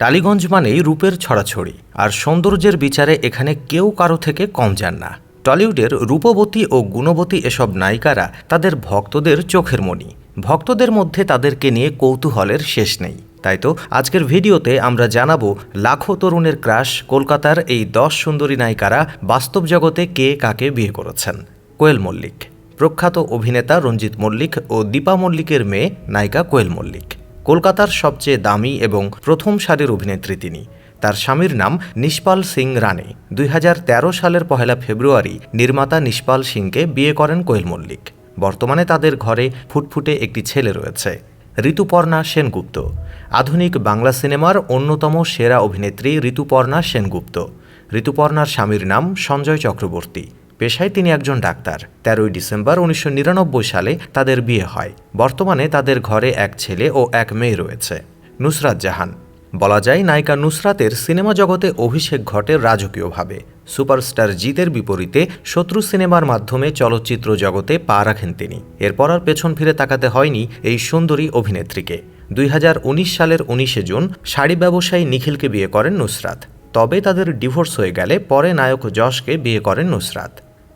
টালিগঞ্জ মানেই রূপের ছড়াছড়ি, আর সৌন্দর্যের বিচারে এখানে কেউ কারও থেকে কম যান না। টলিউডের রূপবতী ও গুণবতী এসব নায়িকারা তাদের ভক্তদের চোখের মণি। ভক্তদের মধ্যে তাদেরকে নিয়ে কৌতূহলের শেষ নেই। তাই তো আজকের ভিডিওতে আমরা জানাব, লাখো তরুণের ক্রাশ, কলকাতার এই দশ সুন্দরী নায়িকারা বাস্তব জগতে কে কাকে বিয়ে করেছেন? কোয়েল মল্লিক। প্রখ্যাত অভিনেতা রঞ্জিত মল্লিক ও দীপা মল্লিকের মেয়ে নায়িকা কোয়েল মল্লিক। কলকাতার সবচেয়ে দামি এবং প্রথম সারির অভিনেত্রী তিনি। তার স্বামীর নাম নিষ্পাল সিং রানে দুই হাজার তেরো সালের পহেলা ফেব্রুয়ারি নির্মাতা নিষ্পাল সিংকে বিয়ে করেন কোয়েল মল্লিক। বর্তমানে তাদের ঘরে ফুটফুটে একটি ছেলে রয়েছে, ঋতুপর্ণা সেনগুপ্ত। আধুনিক বাংলা সিনেমার অন্যতম সেরা অভিনেত্রী ঋতুপর্ণা সেনগুপ্ত। ঋতুপর্ণার স্বামীর নাম সঞ্জয় চক্রবর্তী। পেশায় তিনি একজন ডাক্তার। তেরোই ডিসেম্বর উনিশশো নিরানব্বই সালে তাদের বিয়ে হয়। বর্তমানে তাদের ঘরে এক ছেলে ও এক মেয়ে রয়েছে। নুসরাত জাহান। বলা যায়, নায়িকা নুসরাতের সিনেমা জগতে অভিষেক ঘটে রাজকীয়ভাবে। সুপারস্টার জিতের বিপরীতে শত্রু সিনেমার মাধ্যমে চলচ্চিত্র জগতে পা রাখেন তিনি। এরপর আর পেছন ফিরে তাকাতে হয়নি এই সুন্দরী অভিনেত্রীকে। দুই হাজার উনিশ সালের উনিশে জুন শাড়ি ব্যবসায়ী নিখিলকে বিয়ে করেন নুসরাত। তবে তাদের ডিভোর্স হয়ে গেলে পরে নায়ক যশকে বিয়ে করেন নুসরাত।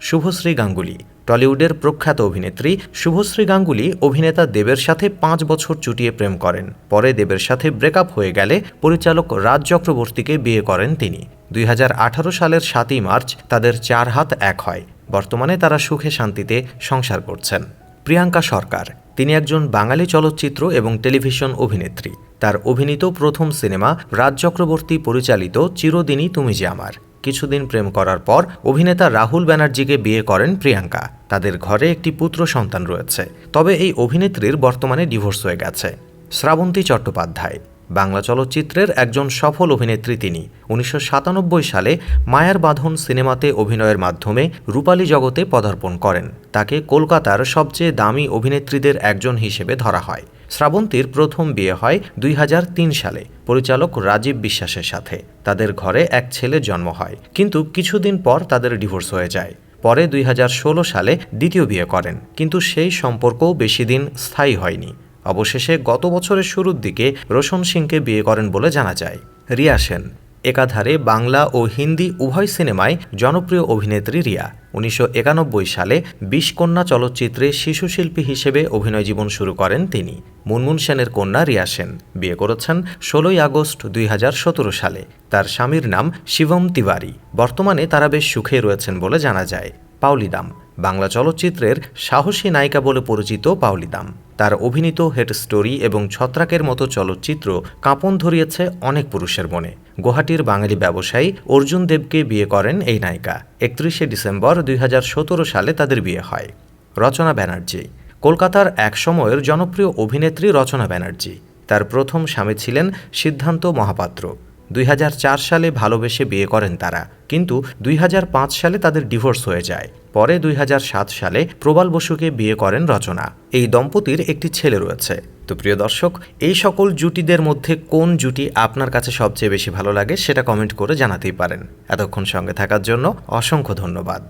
শুভশ্রী গাঙ্গুলি, টলিউডের প্রখ্যাত অভিনেত্রী শুভশ্রী গাঙ্গুলি অভিনেতা দেবের সাথে পাঁচ বছর চুটিয়ে প্রেম করেন। পরে দেবের সাথে ব্রেকআপ হয়ে গেলে পরিচালক রাজ চক্রবর্তীকে বিয়ে করেন তিনি। দুই হাজার আঠারো সালের সাতই মার্চ তাদের চার হাত এক হয়। বর্তমানে তারা সুখে শান্তিতে সংসার করছেন। প্রিয়াঙ্কা সরকার, তিনি একজন বাঙালি চলচ্চিত্র এবং টেলিভিশন অভিনেত্রী। তার অভিনীত প্রথম সিনেমা রাজ চক্রবর্তী পরিচালিত চিরদিনই তুমি যে আমার কিছুদিন প্রেম করার পর অভিনেতা রাহুল ব্যানার্জিকে বিয়ে করেন প্রিয়াঙ্কা। তাদের ঘরে একটি পুত্র সন্তান রয়েছে। তবে এই অভিনেত্রীর বর্তমানে ডিভোর্স হয়ে গেছে। শ্রাবন্তী চট্টোপাধ্যায়। বাংলা চলচ্চিত্রের একজন সফল অভিনেত্রী তিনি। উনিশশো সাতানব্বই সালে মায়ার বাঁধন সিনেমাতে অভিনয়ের মাধ্যমে রূপালী জগতে পদার্পণ করেন। তাকে কলকাতার সবচেয়ে দামি অভিনেত্রীদের একজন হিসেবে ধরা হয়। শ্রাবন্তীর প্রথম বিয়ে হয় দুই হাজার তিন সালে। পরিচালক রাজীব বিশ্বাসের সাথে। তাদের ঘরে এক ছেলে জন্ম হয়। কিন্তু কিছুদিন পর তাদের ডিভোর্স হয়ে যায়। পরে দুই হাজার ষোলো সালে দ্বিতীয় বিয়ে করেন। কিন্তু সেই সম্পর্কও বেশি দিন স্থায়ী হয়নি। অবশেষে গত বছরের শুরুর দিকে রোশন সিংকে বিয়ে করেন বলে জানা যায়। রিয়া সেন। একাধারে বাংলা ও হিন্দি উভয় সিনেমায় জনপ্রিয় অভিনেত্রী রিয়া। উনিশশো একানব্বই সালে বিষকন্যা চলচ্চিত্রে শিশুশিল্পী হিসেবে অভিনয় জীবন শুরু করেন তিনি। মুনমুন সেনের কন্যা রিয়া সেন। বিয়ে করেছেন ষোলোই আগস্ট দুই হাজার সতেরো সালে। তার স্বামীর নাম শিবম তিওয়ারি। বর্তমানে তারা বেশ সুখে রয়েছেন বলে জানা যায়। পাউলিদাম বাংলা চলচ্চিত্রের সাহসী নায়িকা বলে পরিচিত পাউলিদাম তার অভিনীত হেড স্টোরি এবং ছত্রাকের মতো চলচ্চিত্র কাঁপন ধরিয়েছে অনেক পুরুষের মনে। গুয়াহাটির বাঙালি ব্যবসায়ী অর্জুন দেবকে বিয়ে করেন এই নায়িকা। একত্রিশে ডিসেম্বর দুই হাজার সতেরো সালে তাদের বিয়ে হয়। রচনা ব্যানার্জি। কলকাতার এক সময়ের জনপ্রিয় অভিনেত্রী রচনা ব্যানার্জি। তার প্রথম স্বামী ছিলেন সিদ্ধান্ত মহাপাত্র। দুই হাজার চার সালে ভালোবেসে বিয়ে করেন তারা। কিন্তু দুই হাজার পাঁচ সালে তাদের ডিভোর্স হয়ে যায়। পরে দুই হাজার সাত সালে প্রবাল বসুকে বিয়ে করেন রচনা। এই দম্পতির একটি ছেলে রয়েছে। তো প্রিয় দর্শক, এই সকল জুটিদের মধ্যে কোন জুটি আপনার কাছে সবচেয়ে বেশি ভালো লাগে সেটা কমেন্ট করে জানাতেই পারেন। এতক্ষণ সঙ্গে থাকার জন্য অসংখ্য ধন্যবাদ।